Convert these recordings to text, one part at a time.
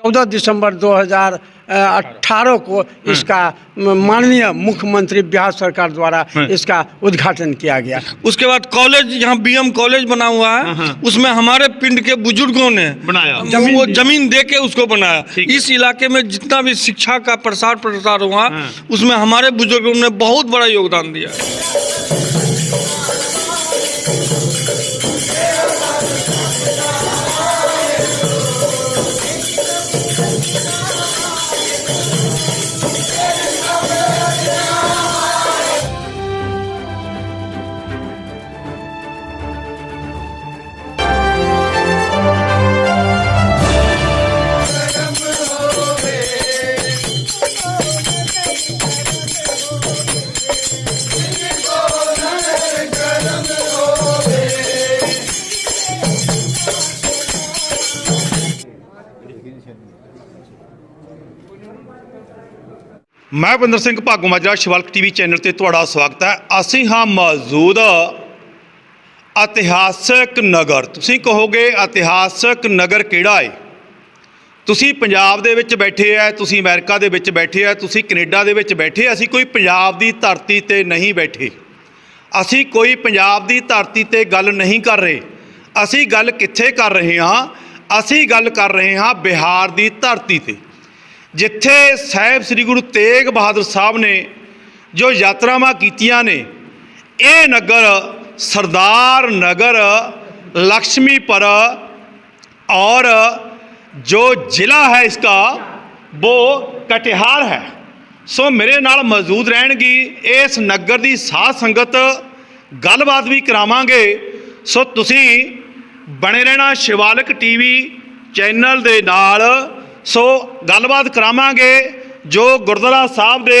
चौदह दिसंबर 2018 को इसका माननीय मुख्यमंत्री बिहार सरकार द्वारा इसका उद्घाटन किया गया। उसके बाद कॉलेज यहाँ बीएम कॉलेज बना हुआ है। उसमें हमारे पिंड के बुज़ुर्गों ने बनाया। ज़मीन वो ज़मीन दे के उसको बनाया। इस इलाके में जितना भी शिक्षा का प्रसार प्रसार हुआ उसमें हमारे बुज़ुर्गों ने बहुत बड़ा योगदान दिया। ਮੈਂ ਬੰਦਰ ਸਿੰਘ ਭਾਗੋ ਮਾਜਰਾ, ਸ਼ਿਵਲਕ ਟੀਵੀ ਚੈਨਲ ਤੇ ਤੁਹਾਡਾ ਸਵਾਗਤ ਹੈ। ਅਸੀਂ ਹਾਂ ਮੌਜੂਦ ਇਤਿਹਾਸਕ ਨਗਰ। ਤੁਸੀਂ ਕਹੋਗੇ ਇਤਿਹਾਸਕ ਨਗਰ ਕਿਹੜਾ ਹੈ ਤੁਸੀਂ ਪੰਜਾਬ ਦੇ ਵਿੱਚ ਬੈਠੇ ਆ, ਤੁਸੀਂ ਅਮਰੀਕਾ ਦੇ ਵਿੱਚ ਬੈਠੇ ਆ, ਤੁਸੀਂ ਕੈਨੇਡਾ ਦੇ ਵਿੱਚ ਬੈਠੇ ਅਸੀਂ ਕੋਈ ਪੰਜਾਬ ਦੀ ਧਰਤੀ ਤੇ ਨਹੀਂ ਬੈਠੇ। ਅਸੀਂ ਕੋਈ ਪੰਜਾਬ ਦੀ ਧਰਤੀ ਤੇ ਗੱਲ ਨਹੀਂ ਕਰ ਰਹੇ। ਅਸੀਂ ਗੱਲ ਕਿੱਥੇ ਕਰ ਰਹੇ ਹਾਂ? ਅਸੀਂ ਗੱਲ ਕਰ ਰਹੇ ਹਾਂ ਬਿਹਾਰ ਦੀ ਧਰਤੀ ਤੇ। ਜਿੱਥੇ ਸਾਹਿਬ ਸ੍ਰੀ ਗੁਰੂ ਤੇਗ ਬਹਾਦਰ ਸਾਹਿਬ ਨੇ ਜੋ ਯਾਤਰਾਵਾਂ ਕੀਤੀਆਂ ਨੇ, ਇਹ ਨਗਰ ਸਰਦਾਰ ਨਗਰ ਲక్ష్ਮੀਪੁਰ और जो ज़िला है इसका वो ਕਟਿਹਾਰ ਹੈ। ਸੋ ਮੇਰੇ ਨਾਲ ਮੌਜੂਦ ਰਹਿਣਗੀ, ਇਸ ਨਗਰ ਦੀ ਸਾਧ ਸੰਗਤ, ਗੱਲਬਾਤ ਵੀ ਕਰਾਵਾਂਗੇ। ਸੋ ਤੁਸੀਂ ਬਣੇ ਰਹਿਣਾ ਸ਼ਿਵਾਲਿਕ ਟੀਵੀ ਚੈਨਲ ਦੇ ਨਾਲ ਸੋ ਗੱਲਬਾਤ ਕਰਾਵਾਂਗੇ ਜੋ ਗੁਰਦੁਆਰਾ ਸਾਹਿਬ ਦੇ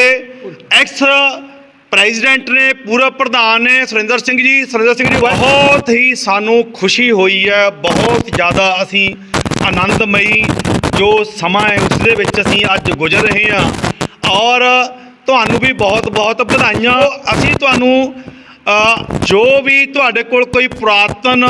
ਐਕਸ ਪ੍ਰੈਜ਼ੀਡੈਂਟ ਨੇ, ਪੂਰਵ ਪ੍ਰਧਾਨ ਨੇ, ਸੁਰਿੰਦਰ ਸਿੰਘ ਜੀ। ਸੁਰਿੰਦਰ ਸਿੰਘ ਜੀ, ਬਹੁਤ ਹੀ ਸਾਨੂੰ ਖੁਸ਼ੀ ਹੋਈ ਹੈ। ਬਹੁਤ ਜ਼ਿਆਦਾ ਅਸੀਂ ਆਨੰਦਮਈ ਜੋ ਸਮਾਂ ਹੈ, ਉਸ ਦੇ ਵਿੱਚ ਅਸੀਂ ਅੱਜ ਗੁਜ਼ਰ ਰਹੇ ਹਾਂ। ਔਰ ਤੁਹਾਨੂੰ ਵੀ ਬਹੁਤ ਬਹੁਤ ਵਧਾਈਆਂ। ਅਸੀਂ ਤੁਹਾਨੂੰ ਜੋ ਵੀ ਤੁਹਾਡੇ ਕੋਲ ਕੋਈ ਪੁਰਾਤਨ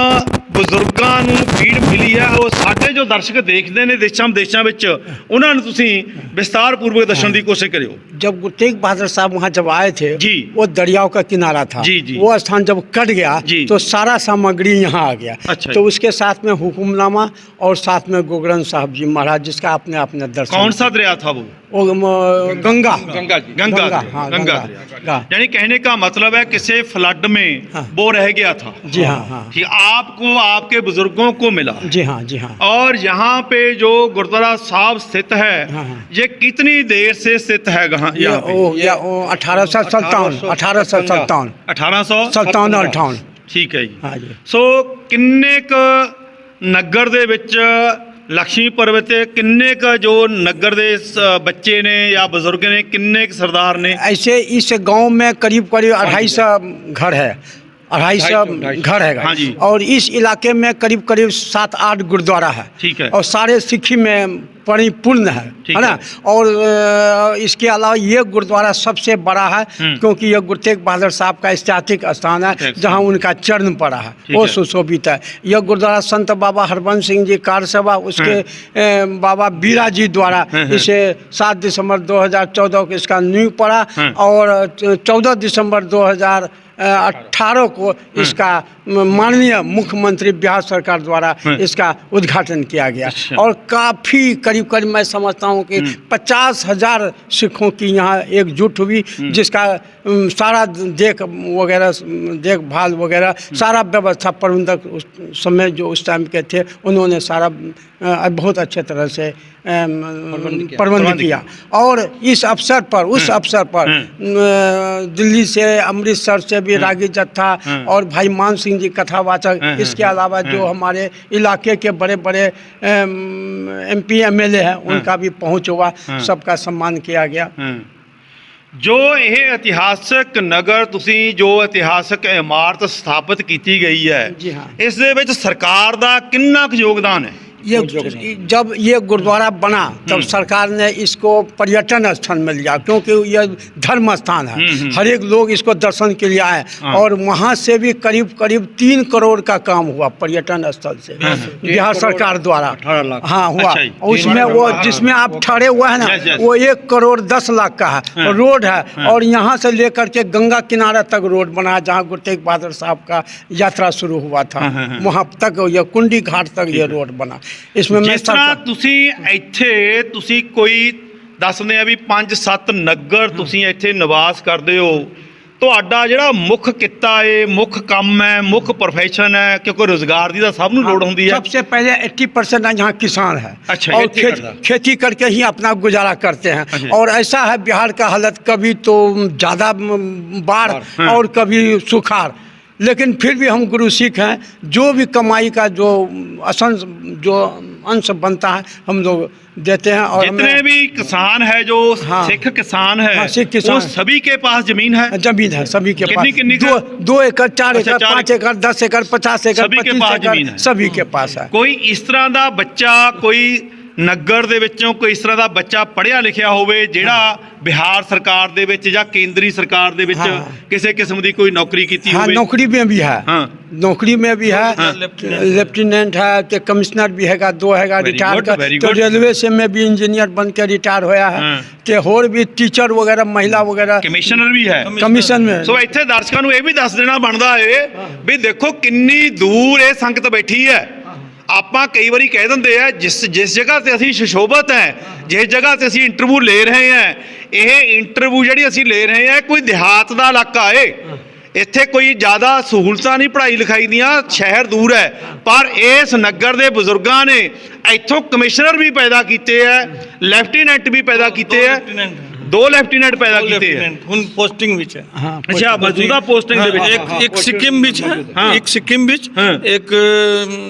ਬਜ਼ੁਰਗਾਂ ਨੂੰ ਫੀਡ ਮਿਲੀ ਹੈ ਉਹ ਸਾਡੇ ਜੋ ਦਰਸ਼ਕ ਦੇਖਦੇ ਨੇ ਦੇਸ਼ਾਂ ਵਿਦੇਸ਼ਾਂ ਵਿੱਚ ਉਹਨਾਂ ਨੂੰ ਤੁਸੀਂ ਵਿਸਤਾਰ ਪੂਰਵਕ ਦੱਸਣ ਦੀ ਕੋਸ਼ਿਸ਼ ਕਰਿਓ जब गुरु तेग बहादुर साहब वहाँ जब आए थे जी। वो दरियाओं का किनारा था जी, जी। वो स्थान जब कट गया जी। तो सारा सामग्री यहाँ आ गया अच्छा तो जी। उसके साथ में हुकुमनामा और साथ में गोग्रंथ साहब जी महाराज जिसका आपने अपने दर्शन कौन सा दरिया था वो वो म, गंगा गंगा जी गंगा गंगा, दरिया हाँ, गंगा गंगा, दरिया गंगा। यानी कहने का मतलब है किसी फ्लड में हाँ। वो रह गया था जी हाँ हाँ कि आपको आपके बुज़ुर्गों को मिला। जी हाँ जी हाँ। और यहाँ पे जो गुरुद्वारा साहब स्थित है हाँ, हाँ। ये कितनी देर से स्थित है अठारह सौ सत्तावन अठारह सौ सत्तावन। अठारह सौ सत्तावन अठावन। ਠੀਕ ਹੈ ਜੀ ਸੋ ਕਿੰਨੇ ਕ ਨਗਰ ਦੇ ਵਿੱਚ ਲక్ష్ਮੀ ਪਰਬਤ ਤੇ ਕਿੰਨੇ ਕ ਜੋ ਨਗਰ ਦੇ ਬੱਚੇ ਨੇ ਜਾਂ ਬਜ਼ੁਰਗ ਨੇ ਕਿੰਨੇ ਕ ਸਰਦਾਰ ਨੇ ਐਸੇ में करीब करीब हाँ अढ़ाई सौ घर है। अढ़ाई सौ घर है हाँ जी। और इस इलाके में करीब करीब सात आठ गुरुद्वारा है ठीक है। और सारे सिखी में परिपूर्ण है है ना और इसके अलावा ये गुरुद्वारा सबसे बड़ा है हम्म। क्योंकि ये गुरु तेग बहादुर साहब का ऐतिहासिक स्थान है जहाँ उनका चरण पड़ा है वो सुशोभित है यह गुरुद्वारा संत बाबा हरबंस सिंह जी कारसभा उसके बाबा बीरा जी द्वारा हम्म। इसे सात दिसंबर 2014 को इसका नींव पड़ा हम्म। और चौदह दिसंबर 2018 को इसका माननीय मुख्यमंत्री बिहार सरकार द्वारा हम्म। इसका उद्घाटन किया गया। अच्छा। और काफ़ी करीब करीब मैं समझता हूँ कि पचास हज़ार सिखों की यहाँ एकजुट हुई जिसका सारा देख वगैरह देखभाल वगैरह सारा व्यवस्था प्रबंधक उस समय जो उस टाइम के थे उन्होंने सारा बहुत अच्छे तरह से प्रबंध प्रबंध किया और इस अवसर पर उस अवसर पर हम्म। अ, दिल्ली से अमृतसर से भी रागी जत्था हम्म। और भाई मान सिंह जी कथावाचक हम्म, इसके अलावा जो हमारे इलाके के बड़े बड़े M P M L A हैं उनका भी पहुंच हुआ सबका सम्मान किया गया ਹਮ। ਜੋ ਇਹ ਇਤਿਹਾਸਕ ਨਗਰ ਤੁਸੀਂ ਜੋ ਇਤਿਹਾਸਕ ਇਮਾਰਤ ਸਥਾਪਿਤ ਕੀਤੀ ਗਈ ਹੈ ਜੀ ਹਾਂ। ਇਸ ਦੇ ਵਿੱਚ ਸਰਕਾਰ ਦਾ ਕਿੰਨਾ ਕੁ ਯੋਗਦਾਨ ਹੈ ये जब ये गुरुद्वारा बना तब सरकार ने इसको पर्यटन स्थल में लिया क्योंकि ये धर्म स्थान है। हर एक लोग इसको दर्शन के लिए आए और वहाँ से भी करीब करीब तीन करोड़ का काम हुआ पर्यटन स्थल से। बिहार सरकार द्वारा। हाँ हुआ। अच्छा उसमें वो जिसमें आप ठहरे हुए हैं. ना वो एक करोड़ दस लाख का है। रोड है और यहाँ से लेकर के गंगा किनारे तक रोड बना जहाँ गुरु तेग बहादुर साहब का यात्रा शुरू हुआ था। वहाँ तक ये कुंडी घाट तक ये रोड बना। इसमें मैं ਜਿਸ ਤਰ੍ਹਾਂ सरकार- ਤੁਸੀਂ ਇੱਥੇ ਤੁਸੀਂ ਕੋਈ ਦੱਸਦੇ ਆ ਵੀ 5-7 ਨਗਰ ਤੁਸੀਂ ਇੱਥੇ ਨਿਵਾਸ ਕਰਦੇ ਹੋ ਤੁਹਾਡਾ ਜਿਹੜਾ ਮੁੱਖ ਕਿੱਤਾ ਏ ਮੁੱਖ ਕੰਮ ਹੈ ਮੁੱਖ profession ਹੈ ਕਿਉਂਕਿ ਰੋਜ਼ਗਾਰ ਦੀ ਤਾਂ ਸਭ ਨੂੰ ਲੋੜ ਹੁੰਦੀ ਹੈ सबसे पहले 80 परसेंट यहाँ किसान है अच्छा, और खेती खेत, करता है। खेती करके ही अपना गुजारा करते हैं अच्छा। और ऐसा है बिहार का हालत कभी तो ज़्यादा म, बाढ़ हाँ। और कभी सुखाड़ लेकिन फिर भी हम गुरु सिख हैं। जो भी कमाई का जो असंस जो अंश बनता है हम लोग देते हैं और जितने भी किसान है जो हाँ, सिख किसान है हाँ, सिख किसान वो सभी के पास ज़मीन है? ज़मीन है सभी के पास। किन्नी दो, दो एकड़ चार अच्छा, एकड़ पाँच एकड़। दस एकड़ पचास एकड़ सभी के पास ज़मीन है। सभी के पास है। कोई इस तरह का बच्चा कोई ਨਗਰ ਦੇ ਵਿੱਚੋਂ ਕੋਈ ਇਸ ਤਰ੍ਹਾਂ ਦਾ ਬੱਚਾ ਪੜ੍ਹਿਆ ਲਿਖਿਆ ਹੋਵੇ ਜਿਹੜਾ ਬਿਹਾਰ ਸਰਕਾਰ ਦੇ ਵਿੱਚ ਜਾਂ ਕੇਂਦਰੀ ਸਰਕਾਰ ਦੇ ਵਿੱਚ हाँ। ਕਿਸੇ ਕਿਸਮ ਦੀ ਕੋਈ ਨੌਕਰੀ ਕੀਤੀ हाँ ਹੋਵੇ नौकरी में भी है हाँ। नौकरी में भी है हाँ। लेफ्टिनेंट है तो कमिश्नर भी हैगा दो हैगा Very रिटायर good, very तो good. रेलवे से में भी इंजीनियर बन के रिटायर होया है हाँ। तो और भी टीचर वगैरह महिला वगैरह ਕਮਿਸ਼ਨਰ ਵੀ ਹੈ कमीशन में ਸੋ ਇੱਥੇ ਦਰਸ਼ਕਾਂ ਨੂੰ ਇਹ ਵੀ ਦੱਸ ਦੇਣਾ ਬਣਦਾ ਏ ਵੀ ਦੇਖੋ ਕਿੰਨੀ ਦੂਰ ਇਹ ਸੰਗਤ ਬੈਠੀ ਹੈ ਆਪਾਂ ਕਈ ਵਾਰੀ ਕਹਿ ਦਿੰਦੇ ਆ, ਜਿਸ ਜਿਸ ਜਗ੍ਹਾ ਤੇ ਅਸੀਂ ਸ਼ਸ਼ੋਭਤ ਹੈ, ਜਿਸ ਜਗ੍ਹਾ ਤੇ ਅਸੀਂ ਇੰਟਰਵਿਊ ਲੈ ਰਹੇ ਹਾਂ, ਇਹ ਇੰਟਰਵਿਊ ਜਿਹੜੀ ਅਸੀਂ ਲੈ ਰਹੇ ਹਾਂ ਕੋਈ ਦਿਹਾਤ ਦਾ ਇਲਾਕਾ ਏ। ਇੱਥੇ ਕੋਈ ਜ਼ਿਆਦਾ ਸਹੂਲਤਾਂ ਨਹੀਂ, ਪੜ੍ਹਾਈ ਲਿਖਾਈ ਦੀਆਂ, ਸ਼ਹਿਰ ਦੂਰ ਹੈ। ਪਰ ਇਸ ਨਗਰ ਦੇ ਬਜ਼ੁਰਗਾਂ ਨੇ ਇੱਥੋਂ ਕਮਿਸ਼ਨਰ ਵੀ ਪੈਦਾ ਕੀਤੇ ਐ ਲੈਫਟੀਨੈਂਟ ਵੀ ਪੈਦਾ ਕੀਤੇ ਐ ਦੋ ਲੈਫਟੀਨੈਂਟ ਪੈਦਾ ਕੀਤੇ ਐ ਹੁਣ पोस्टिंग ਵਿੱਚ ਹੈ हाँ ਅੱਛਾ ਮੌਜੂਦਾ ਪੋਸਟਿੰਗ ਦੇ ਵਿੱਚ एक एक सिक्किम बीच है हाँ। एक सिक्किम बीच हाँ। एक अ,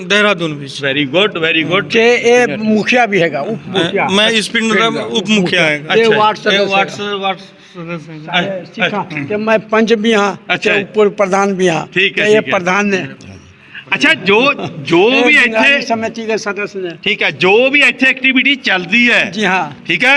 देहरादून बीच ਵੈਰੀ ਗੁੱਡ ਵੈਰੀ ਗੁੱਡ के ये मुखिया भी हैगा उप मुखिया मैं इस पिंड का उप मुखिया है ये अच्छा, वार्ड ये सदस्य वार्ड है। से- वार्ड सदस्य हैं। सारे सिखा कि मैं पंच भी हाँ अच्छा। अच्छा पूर्व प्रधान भी हाँ ठीक है, कि ये ठीक है। प्रधान ने ਅੱਛਾ ਜੋ ਜੋ ਵੀ ये बंगाली ਇੱਥੇ समिति के सदस्य ने ਠੀਕ ਹੈ ਜੋ ਵੀ ਇੱਥੇ ਐਕਟੀਵਿਟੀ ਚੱਲਦੀ ਹੈ जी हाँ ਠੀਕ ਹੈ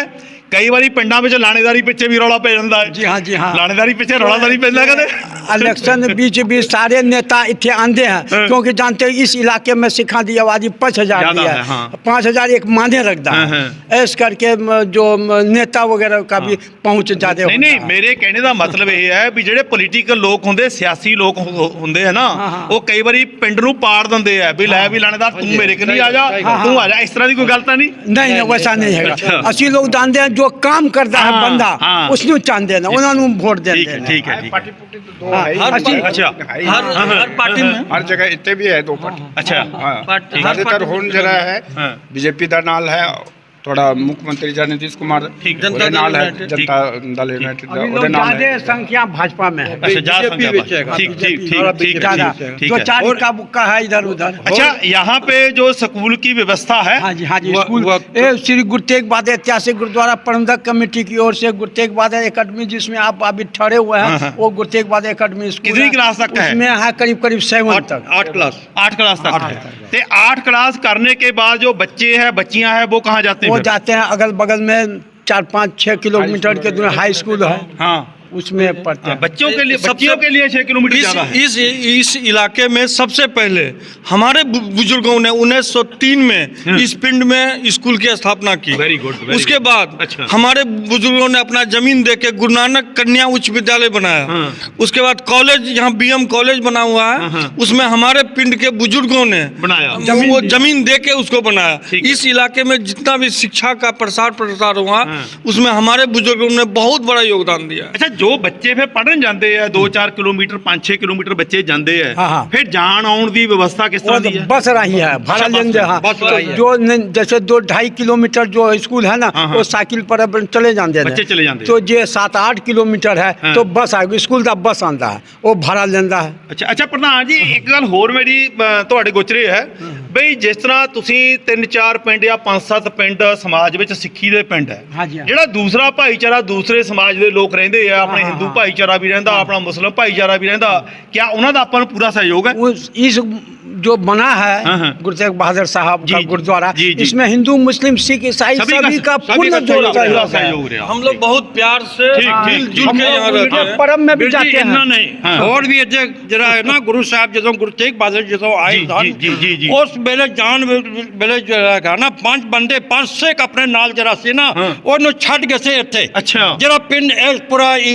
ਕਈ ਵਾਰੀ ਪਿੰਡਾਂ ਵਿੱਚ ਲਾਣੇਦਾਰੀ ਪਿੱਛੇ ਵੀ ਰੌਲਾ ਪੈ ਜਾਂਦਾ ਹੈ जी हाँ जी हाँ ਲਾਣੇਦਾਰੀ ਪਿੱਛੇ ਰੌਲਾ ਤਾਂ ਨਹੀਂ ਪੈਂਦਾ ਕਦੇ इलेक्शन बीच भी सारे नेता इतने आंदे हैं हाँ। क्योंकि जानते हैं इस इलाके में सिखा दी आबादी पाँच हजार ज्यादा दी है, है हाँ। पाँच हजार एक मान्य रखता हाँ, है हाँ। ऐस करके म, जो म, नेता वगैरह का भी पहुंच ज्यादा ਨਹੀਂ ਨਹੀਂ ਮੇਰੇ ਕਹਿਣੇ ਦਾ ਮਤਲਬ ਇਹ ਹੈ ਵੀ ਜਿਹੜੇ ਪੋਲੀਟੀਕਲ ਲੋਕ ਹੁੰਦੇ ਸਿਆਸੀ ਲੋਕ ਹੁ- ਹੁੰਦੇ ਆ ਨਾ ਹਾਂ, ਹਾਂ। ਉਹ ਕਈ ਵਾਰੀ ਪਿੰਡ ਨੂੰ ਪਾੜ ਦਿੰਦੇ ਆ ਵੀ ਲੈ ਵੀ ਲਾਣੇਦਾਰ ਤੂੰ ਮੇਰੇ ਕਨੀ ਆ ਜਾ ਤੂੰ ਆ ਜਾ ਇਸ ਤਰ੍ਹਾਂ ਦੀ ਕੋਈ ਗੱਲ ਤਾਂ ਨਹੀਂ नहीं नहीं वैसा नहीं है अच्छा। असली लोग जानते हैं जो काम करता है हाँ, बंदा हाँ। उसने चांद देना उन्होंने वोट दे ਠੀਕ ਹੈ देना ਠੀਕ ਹੈ ਠੀਕ ਹੈ हर असली- पा- अच्छा हर हर पार्टी में हर जगह इतने भी है दो पार्टी ਅੱਛਾ हाँ पार्टी हर ज्यादातर पार्टी होन जरा है हाँ। बीजेपी का नाल है थोड़ा मुख्यमंत्री जन नीतीश कुमार ठीक, जनता ਉਹਦੇ दल नाल है यूनाइटेड। जनता दल यूनाइटेड अभी ਉਹਦੇ लोग नाल है ज्यादा संख्या भाजपा में है अच्छा जा संख्या पर। ठीक ठीक ठीक ठीक ज्यादा है ठीक जो है चार का बुक्का है इधर उधर अच्छा यहाँ पे जो स्कूल की व्यवस्था है हाँ जी हाँ जी वो- स्कूल वो- ए, श्री गुरु तेग बहादुर ऐतिहासिक गुरुद्वारा प्रबंधक कमेटी की ओर से गुरु तेग बहादुर एकेडमी जिसमें आप अभी ठहरे हुए हाँ, हैं हाँ। वो गुरु तेग बहादुर एकेडमी स्कूल कितनी है। क्लास तक है? उसमें है करीब करीब सेवन तक आठ क्लास आठ क्लास तक है ते आठ क्लास करने के बाद जो बच्चे हैं बच्चियां हैं वो कहाँ जाते वो जाते हैं अगल बगल में चार पाँच छः किलोमीटर के दूर हाई स्कूल है। हाँ। उसमें पढ़ते हैं। बच्चों के लिए बच्चियों के लिए छह किलोमीटर इस है। इस इस इलाके में सबसे पहले हमारे बुज़ुर्गों ने 1903 में इस पिंड में स्कूल की स्थापना की। Good, very उसके बाद अच्छा। हमारे बुज़ुर्गों ने अपना ज़मीन दे के गुरु नानक कन्या उच्च विद्यालय बनाया। हाँ। उसके बाद कॉलेज यहाँ बीएम कॉलेज बना हुआ हाँ, है हाँ। उसमें हमारे पिंड के बुज़ुर्गों ने बनाया। ज़मीन वो ज़मीन दे के उसको बनाया। इस इलाके में जितना भी शिक्षा का प्रसार प्रसार हुआ हाँ। उसमें हमारे बुज़ुर्गों ने बहुत बड़ा योगदान दिया। ਅੱਛਾ ਜੋ ਬੱਚੇ ਫਿਰ ਪੜਨ ਜਾਂਦੇ ਆ 2-4 ਕਿਲੋਮੀਟਰ 5-6 ਕਿਲੋਮੀਟਰ ਬੱਚੇ ਜਾਂਦੇ ਆ हाँ, हाँ। ਫਿਰ ਜਾਣ ਆਉਣ ਦੀ ਵਿਵਸਥਾ किस वो तरह तो ਦੀ है बस रही है भाड़ा बस लेंगे है, हाँ बस तो रही है। जो न- जैसे दो ढाई किलोमीटर जो स्कूल है ना हाँ, हाँ। वो साइकिल पर अपन चले जाते हैं बच्चे चले जाते तो जे सात आठ किलोमीटर है हाँ। तो बस आएगी स्कूल का बस आंदा है वो भाड़ा लेंदा है ਅੱਛਾ ਅੱਛਾ ਪ੍ਰਧਾਨ ਜੀ ਇੱਕ ਗੱਲ ਹੋਰ ਮੇਰੀ ਅ, ਤੁਹਾਡੇ ਗੋਚਰੇ ਹੈ ਬਈ ਜਿਸ ਤਰ੍ਹਾਂ ਤੁਸੀਂ ਤਿੰਨ ਚਾਰ ਪਿੰਡ ਜਾਂ ਪੰਜ ਸੱਤ ਪਿੰਡ ਸਮਾਜ ਵਿੱਚ ਸਿੱਖੀ ਦੇ ਪਿੰਡ ਹੈ ਹਾਂਜੀ, ਹਾਂ। ਜਿਹੜਾ ਦੂਸਰਾ ਭਾਈਚਾਰਾ ਦੂਸਰੇ ਸਮਾਜ ਦੇ ਲੋਕ ਰਹਿੰਦੇ ਆ ਆਪਣੇ ਹਾਂ, ਹਿੰਦੂ ਹਾਂ। ਭਾਈਚਾਰਾ ਵੀ ਰਹਿੰਦਾ ਆਪਣਾ ਮੁਸਲਮ ਭਾਈਚਾਰਾ ਵੀ ਰਹਿੰਦਾ ਕਿਆ ਉਹਨਾਂ ਦਾ ਆਪਾਂ ਨੂੰ ਪੂਰਾ ਸਹਿਯੋਗ ਹੈ उस इस जो बना हाँ, हाँ। है गुरु तेग बहादुर साहब जी, का जी, गुरुद्वारा जी, जी। इसमें हिंदू मुस्लिम सिख ईसाई सभी सभी का सभी पूर्ण का जोड़ सहयोग सहयोग रहा, है सहयोग रहा। हम लोग बहुत प्यार से ठीक, ठीक, मिलजुल हम के यहाँ लोग रहते हैं पर्व में भी ਵੀਰ जाते ਜੀ ਇੰਨਾ हैं ਨਹੀਂ ਹਾਂ। ਹੋਰ ਵੀ ਇੱਥੇ ਜਿਹੜਾ ਹੈ ਨਾ ਗੁਰੂ ਸਾਹਿਬ ਜਦੋਂ ਗੁਰੂ ਤੇਗ ਬਹਾਦਰ ਜਦੋਂ ਆਏ ਜੀ, ਸਨ ਜੀ, ਜੀ, ਜੀ, ਜੀ। ਉਸ ਵੇਲੇ ਜਾਣ ਵੇ- ਵੇਲੇ ਜਿਹੜਾ ਹੈਗਾ ਨਾ ਪੰਜ ਬੰਦੇ ਪੰਜ ਸਿੱਖ ਆਪਣੇ ਨਾਲ ਜਿਹੜਾ ਸੀ ਨਾ ਹਾਂ। ਉਹਨੂੰ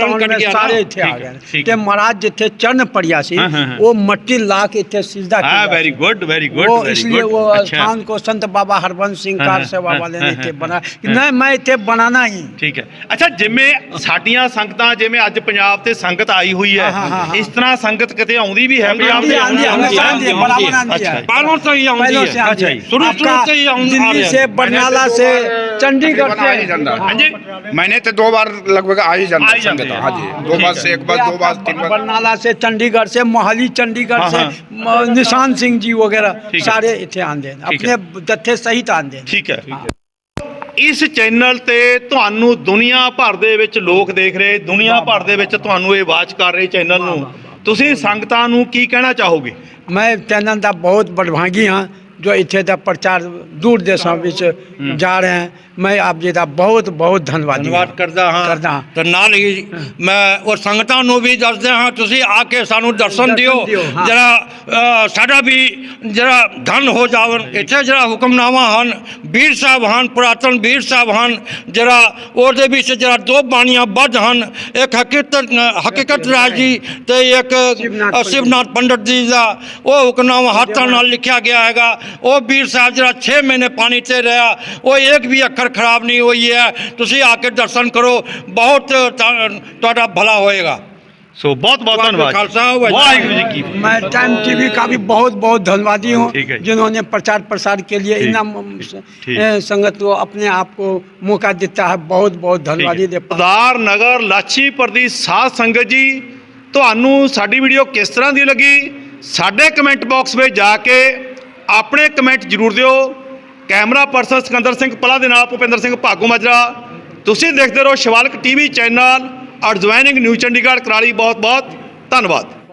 बाढ़ सौ के कारण सत्तावन कट में गया ना। सारे इतने आ ठीक है, गए ठीक ते महाराज जिथे चरण पड़िया सी हाँ, हाँ, हाँ। वो मट्टी ला के इतने सीधा हाँ किया वेरी सी। गुड वेरी गुड वो वेरी इसलिए गुड वो अच्छा स्थान को संत बाबा हरबंस सिंह हाँ, कार हाँ, सेवा हाँ, वाले हाँ, ने इतने हाँ, बना कि हाँ। नहीं मैं इतने बनाना ही ਠੀਕ ਹੈ ਅੱਛਾ ਜਿਵੇਂ ਸਾਡੀਆਂ ਸੰਗਤਾਂ ਜਿਵੇਂ ਅੱਜ ਪੰਜਾਬ ਤੇ ਸੰਗਤ ਆਈ ਹੋਈ ਹੈ ਹਾਂ, ਹਾਂ, ਹਾਂ, ਹਾਂ। ਇਸ ਤਰ੍ਹਾਂ ਸੰਗਤ ਕਿਤੇ ਆਉਂਦੀ ਵੀ ਹੈ ਪੰਜਾਬ आंधी ਦੇ आंधी हमेशा आंधी है, बराबर आंधी अच्छा, है ਪਹਿਲਾਂ ਤੋਂ ਹੀ ਆਉਂਦੀ पहले से है आंधी अच्छा है जी। शुरू- शुरू आपका से ही आउं- आ दिल्ली रहे से हैं। बरनाला से चंडीगढ़ तकरीबन आ ही जाता से है। ਹਾਂਜੀ महीने तो दो बार लगभग आ ही जाता आ है ही जाते संगत हैं। हाँ जी हाँ, दो ठीक बस है। से एक बस दो बस तीन बस बरनाला से चंडीगढ़ से मोहाली चंडीगढ़ हाँ, से म- निशान सिंह जी वगैरह ठीक है। सारे इतने आंदे ठीक है। अपने जत्थे सहित आंदे ਠੀਕ ਹੈ ਇਸ ਚੈਨਲ ਤੇ ਤੁਹਾਨੂੰ ਦੁਨੀਆ ਭਰ ਦੇ ਵਿੱਚ ਲੋਕ ਦੇਖ ਰਹੇ ਦੁਨੀਆ ਭਰ ਦੇ ਵਿੱਚ ਤੁਹਾਨੂੰ ਇਹ ਵਾਚ ਕਰ ਰਹੇ ਚੈਨਲ ਨੂੰ ਤੁਸੀਂ ਸੰਗਤਾਂ ਨੂੰ ਕੀ ਕਹਿਣਾ ਚਾਹੋਗੇ मैं चैनल का बहुत बड़भागी हाँ जो इतने तक प्रचार दूर देशों ਵਿੱਚ जा रहे हैं मैं आप जी का बहुत बहुत धन्यवाद ਧੰਨਵਾਦ ਕਰਦਾ ਹਾਂ ਕਰਦਾ ਹਾਂ। ਤੇ ਨਾਲ ਹੀ ਮੈਂ ਉਹ ਸੰਗਤਾਂ ਨੂੰ ਵੀ ਦੱਸਦੇ ਹਾਂ ਤੁਸੀਂ ਆ ਕੇ ਸਾਨੂੰ ਦਰਸ਼ਨ ਦਿਓ ਦਿਓ, ਹਾਂ। ਜਿਹੜਾ ਅ, ਸਾਡਾ ਵੀ ਜਿਹੜਾ ਧਨ ਹੋ ਜਾਵਣ ਇੱਥੇ ਜਿਹੜਾ ਹੁਕਮਨਾਮਾ ਹਨ ਵੀਰ ਸਾਹਿਬ ਹਨ ਪੁਰਾਤਨ ਵੀਰ ਸਾਹਿਬ ਹਨ ਜਿਹੜਾ ਉਹਦੇ ਵਿੱਚ ਜਿਹੜਾ ਦੋ ਬਾਣੀਆਂ ਬੱਧ ਹਨ ਇੱਕ ਹਕੀਕਤ ਹਕੀਕਤ ਰਾਜ ਜੀ ਤੇ ਇੱਕ ਸ਼ਿਵਨਾਥ ਅ, ਪੰਡਿਤ। ਸ਼ਿਵਨਾਥ ਪੰਡਤ ਜੀ ਦਾ ਉਹ ਹੁਕਮਨਾਮਾ ਹੱਥਾਂ ਨਾਲ ਲਿਖਿਆ ਗਿਆ ਹੈਗਾ ਉਹ ਵੀਰ ਸਾਹਿਬ ਜਿਹੜਾ 6 ਮਹੀਨੇ ਪਾਣੀ ਤੇ ਰਿਹਾ ਉਹ ਇੱਕ ਵੀ ਅੱਖਰ ਖਰਾਬ ਨਹੀਂ ਹੋਈ ਹੈ ਤੁਸੀਂ ਆ ਕੇ ਦਰਸ਼ਨ ਕਰੋ ਬਹੁਤ ਤਾਂ- ਤੁਹਾਡਾ ਭਲਾ ਹੋਏਗਾ ਸੋ ਬਹੁਤ ਬਹੁਤ ਵਾਹਿਗੁਰੂ ਧੰਨਵਾਦ ਖਾਲਸਾ, ਵਾਹਿਗੁਰੂ ਵਾਹਿਗੁਰੂ ਜੀ ਕੀ मैं टाइम टीवी का भी बहुत बहुत धन्यवादी हूँ ठीक है। जिन्होंने प्रचार प्रसार के लिए ठीक, इनाम ठीक। ए, संगत को अपने आप को मौका देता है बहुत बहुत धन्यवादी दे ਸਰਦਾਰ ਨਗਰ ਲਾਚੀਪੁਰ ਦੀ ਸਾਧ ਸੰਗਤ ਜੀ ਤੁਹਾਨੂੰ ਸਾਡੀ ਵੀਡੀਓ ਕਿਸ ਤਰ੍ਹਾਂ ਦੀ ਲੱਗੀ ਸਾਡੇ ਕਮੈਂਟ ਬਾਕਸ ਵਿੱਚ ਜਾ ਕੇ ਆਪਣੇ ਕਮੈਂਟ ਜ਼ਰੂਰ ਦਿਓ। ਕੈਮਰਾ ਪਰਸਨ ਸਿਕੰਦਰ ਸਿੰਘ ਪਲਾ ਦੇ ਨਾਲ ਭੁਪਿੰਦਰ ਸਿੰਘ ਭਾਗੂ ਮਾਜਰਾ। ਤੁਸੀਂ ਦੇਖਦੇ ਰਹੋ ਸ਼ਿਵਾਲਕ ਟੀਵੀ ਚੈਨਲ ਔਰ ਜੁਆਇਨਿੰਗ ਨਿਊ ਚੰਡੀਗੜ੍ਹ, ਕਰਾਲੀ ਬਹੁਤ ਬਹੁਤ ਧੰਨਵਾਦ।